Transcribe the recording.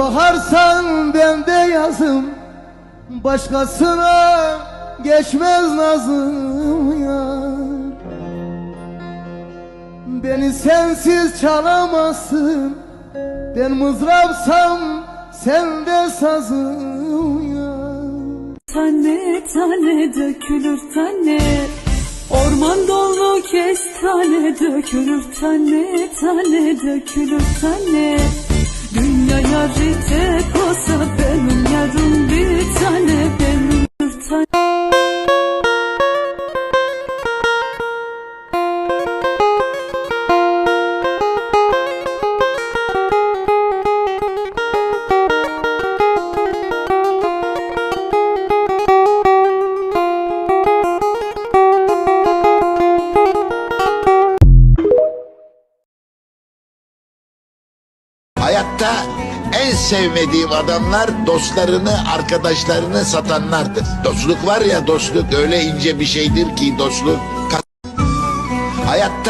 baharsan ben de yazım Başkasına geçmez nazım yar. Beni sensiz çalamazsın Ben mızrapsam sen de sazım yar. Tane tane dökülür tane Orman dolu kestane dökülür tane tane dökülür tane Tek olsa benim yarım bir tane benim bir tane Hayatta en sevmediğim adamlar dostlarını, arkadaşlarını satanlardır. Dostluk var ya dostluk öyle ince bir şeydir ki dostluk. Hayatta